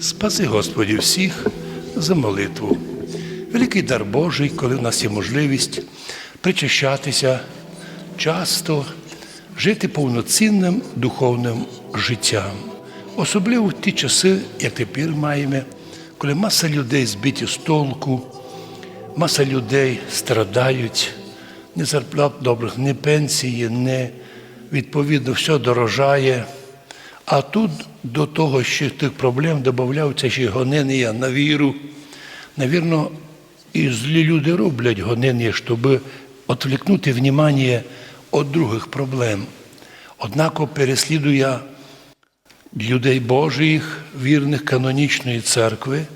Спаси Господі всіх за молитву. Великий дар Божий, коли в нас є можливість причащатися часто, жити повноцінним духовним життям. Особливо в ті часи, як тепер маємо, коли маса людей збиті з толку, маса людей страдають, ні зарплат добрих, ні пенсії, ні відповідно все дорожає. А тут до того, що тих проблем додаються ще гонення на віру. Навірно, і злі люди роблять гонення, щоб відвлекнути внимання від других проблем. Однако переслідує людей Божих, вірних канонічної церкви,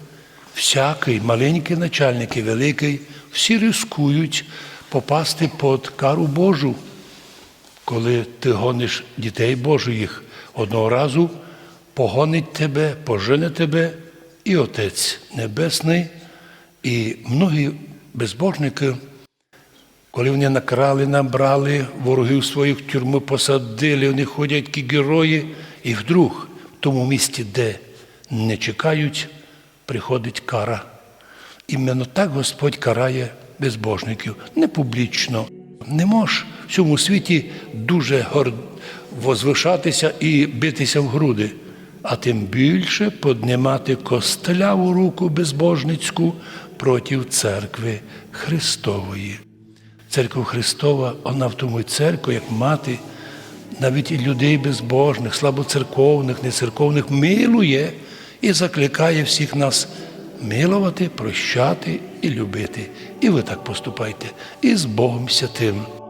всякий маленький начальник і великий, всі рискують попасти під кару Божу, коли ти гониш дітей Божих. Одного разу погонить тебе, пожене тебе і Отець Небесний, і многі безбожники. Коли вони накрали, набрали, ворогів своїх тюрму посадили, вони ходять як герої, і вдруг в тому місці, де не чекають, приходить кара. Іменно так Господь карає безбожників, не публічно. Не можеш в цьому світі дуже гор... возвишатися і битися в груди, а тим більше піднімати костляву руку безбожницьку проти церкви Христової. Церква Христова, вона в тому й церква, як мати, навіть і людей безбожних, слабоцерковних, нецерковних милує і закликає всіх нас милувати, прощати і любити. І ви так поступайте. І з Богом Святим.